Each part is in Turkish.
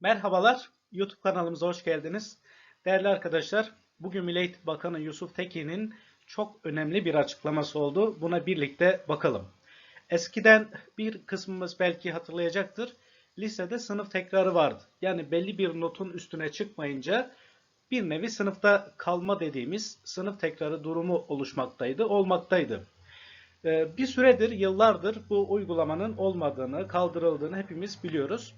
Merhabalar, YouTube kanalımıza hoş geldiniz. Değerli arkadaşlar, bugün Milli Eğitim Bakanı Yusuf Tekin'in çok önemli bir açıklaması oldu. Buna birlikte bakalım. Eskiden bir kısmımız belki hatırlayacaktır. Lisede sınıf tekrarı vardı. Yani belli bir notun üstüne çıkmayınca bir nevi sınıfta kalma dediğimiz sınıf tekrarı durumu oluşmaktaydı, olmaktaydı. Ee, Bir süredir, yıllardır bu uygulamanın olmadığını, kaldırıldığını hepimiz biliyoruz.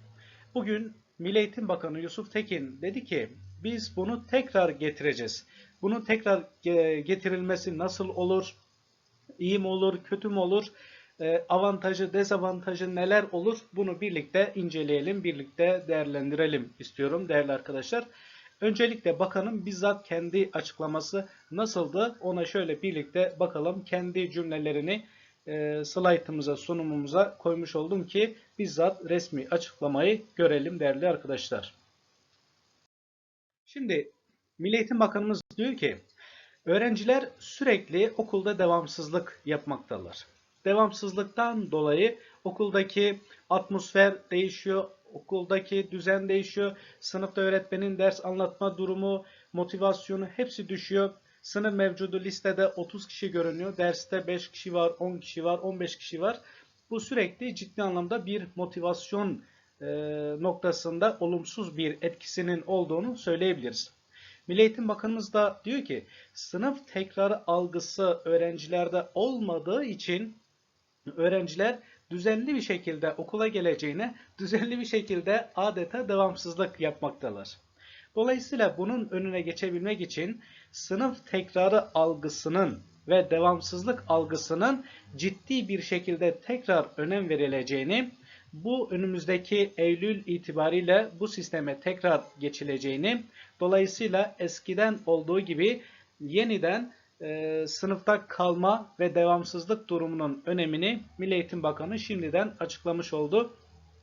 Bugün Milli Eğitim Bakanı Yusuf Tekin dedi ki biz bunu tekrar getireceğiz. Bunun tekrar ge- getirilmesi nasıl olur? İyi mi olur, kötü mü olur? Ee, avantajı, dezavantajı neler olur? Bunu birlikte inceleyelim, birlikte değerlendirelim istiyorum değerli arkadaşlar. Öncelikle bakanın bizzat kendi açıklaması nasıldı? Ona şöyle birlikte bakalım. Kendi cümlelerini e, slaytımıza, sunumumuza koymuş oldum ki bizzat resmi açıklamayı görelim değerli arkadaşlar. Şimdi Milli Eğitim Bakanımız diyor ki öğrenciler sürekli okulda devamsızlık yapmaktalar. Devamsızlıktan dolayı okuldaki atmosfer değişiyor, okuldaki düzen değişiyor, sınıfta öğretmenin ders anlatma durumu, motivasyonu hepsi düşüyor. Sınıf mevcudu listede 30 kişi görünüyor. Derste 5 kişi var, 10 kişi var, 15 kişi var. Bu sürekli ciddi anlamda bir motivasyon e, noktasında olumsuz bir etkisinin olduğunu söyleyebiliriz. Milli Eğitim Bakanımız da diyor ki sınıf tekrarı algısı öğrencilerde olmadığı için öğrenciler düzenli bir şekilde okula geleceğine düzenli bir şekilde adeta devamsızlık yapmaktalar. Dolayısıyla bunun önüne geçebilmek için sınıf tekrarı algısının ve devamsızlık algısının ciddi bir şekilde tekrar önem verileceğini, bu önümüzdeki Eylül itibariyle bu sisteme tekrar geçileceğini, dolayısıyla eskiden olduğu gibi yeniden e, sınıfta kalma ve devamsızlık durumunun önemini Milli Eğitim Bakanı şimdiden açıklamış oldu.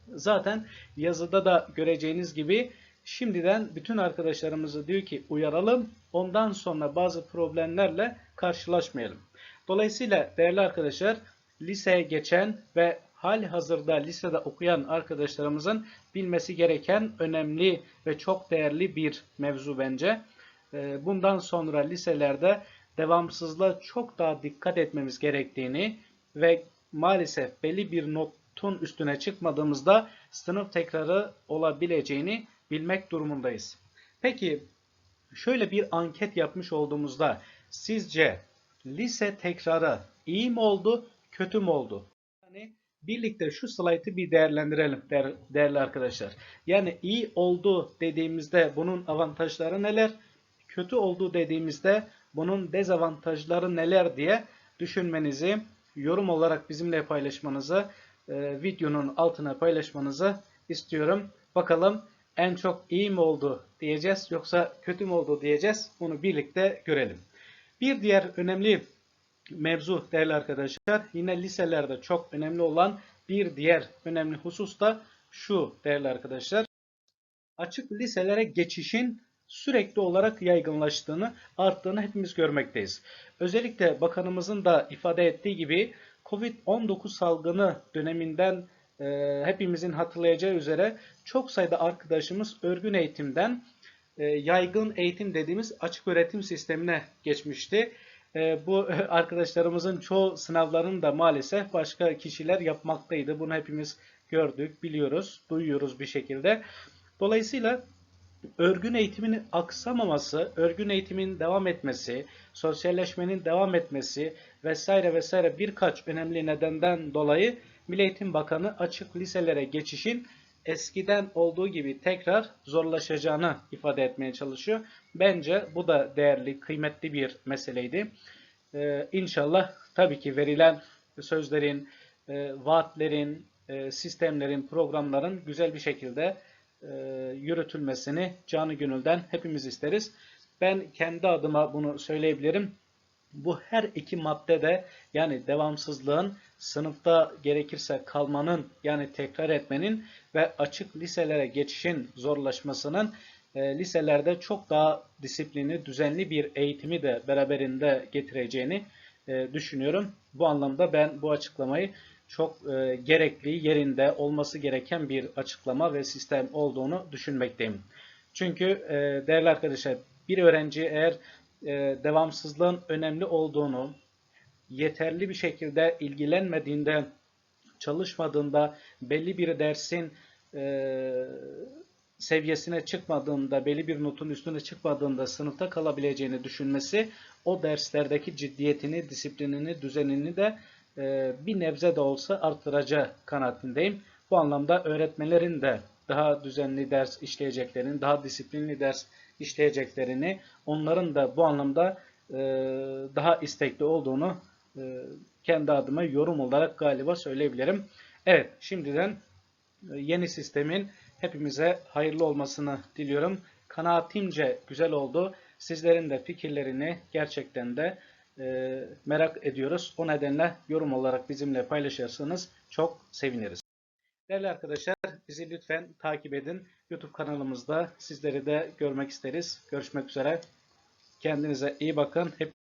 Zaten yazıda da göreceğiniz gibi şimdiden bütün arkadaşlarımızı diyor ki uyaralım. Ondan sonra bazı problemlerle karşılaşmayalım. Dolayısıyla değerli arkadaşlar liseye geçen ve hali hazırda lisede okuyan arkadaşlarımızın bilmesi gereken önemli ve çok değerli bir mevzu bence. Ee, Bundan sonra liselerde devamsızlığa çok daha dikkat etmemiz gerektiğini ve maalesef belli bir notun üstüne çıkmadığımızda sınıf tekrarı olabileceğini bilmek durumundayız. Peki şöyle bir anket yapmış olduğumuzda sizce lise tekrarı iyi mi oldu, kötü mü oldu? Yani birlikte şu slaytı bir değerlendirelim değer- değerli arkadaşlar. Yani iyi oldu dediğimizde bunun avantajları neler? Kötü oldu dediğimizde bunun dezavantajları neler diye düşünmenizi, yorum olarak bizimle paylaşmanızı, e, videonun altına paylaşmanızı istiyorum. Bakalım en çok iyi mi oldu diyeceğiz yoksa kötü mü oldu diyeceğiz. Bunu birlikte görelim. Bir diğer önemli mevzu değerli arkadaşlar yine liselerde çok önemli olan bir diğer önemli husus da şu değerli arkadaşlar. Açık liselere geçişin sürekli olarak yaygınlaştığını, arttığını hepimiz görmekteyiz. Özellikle bakanımızın da ifade ettiği gibi Covid-19 salgını döneminden e, hepimizin hatırlayacağı üzere çok sayıda arkadaşımız örgün eğitimden e, yaygın eğitim dediğimiz açık öğretim sistemine geçmişti. E, bu arkadaşlarımızın çoğu sınavlarını da maalesef başka kişiler yapmaktaydı. Bunu hepimiz gördük, biliyoruz, duyuyoruz bir şekilde. Dolayısıyla örgün eğitimin aksamaması, örgün eğitimin devam etmesi, sosyalleşmenin devam etmesi vesaire vesaire birkaç önemli nedenden dolayı Milli Eğitim Bakanı açık liselere geçişin eskiden olduğu gibi tekrar zorlaşacağını ifade etmeye çalışıyor. Bence bu da değerli, kıymetli bir meseleydi. Ee, inşallah tabii ki verilen sözlerin, e, vaatlerin, e, sistemlerin, programların güzel bir şekilde e, yürütülmesini canı gönülden hepimiz isteriz. Ben kendi adıma bunu söyleyebilirim. Bu her iki maddede yani devamsızlığın, sınıfta gerekirse kalmanın yani tekrar etmenin ve açık liselere geçişin zorlaşmasının e, liselerde çok daha disiplini, düzenli bir eğitimi de beraberinde getireceğini e, düşünüyorum. Bu anlamda ben bu açıklamayı çok e, gerekli, yerinde olması gereken bir açıklama ve sistem olduğunu düşünmekteyim. Çünkü e, değerli arkadaşlar bir öğrenci eğer e, devamsızlığın önemli olduğunu, yeterli bir şekilde ilgilenmediğinde, çalışmadığında, belli bir dersin e, seviyesine çıkmadığında, belli bir notun üstüne çıkmadığında sınıfta kalabileceğini düşünmesi o derslerdeki ciddiyetini, disiplinini, düzenini de e, bir nebze de olsa arttıracağı kanaatindeyim. Bu anlamda öğretmenlerin de daha düzenli ders işleyeceklerini, daha disiplinli ders işleyeceklerini, onların da bu anlamda e, daha istekli olduğunu e, kendi adıma yorum olarak galiba söyleyebilirim. Evet, şimdiden e, yeni sistemin hepimize hayırlı olmasını diliyorum. Kanaatimce güzel oldu. Sizlerin de fikirlerini gerçekten de e, merak ediyoruz. O nedenle yorum olarak bizimle paylaşırsanız çok seviniriz. Değerli arkadaşlar bizi lütfen takip edin. YouTube kanalımızda sizleri de görmek isteriz. Görüşmek üzere. Kendinize iyi bakın. Hep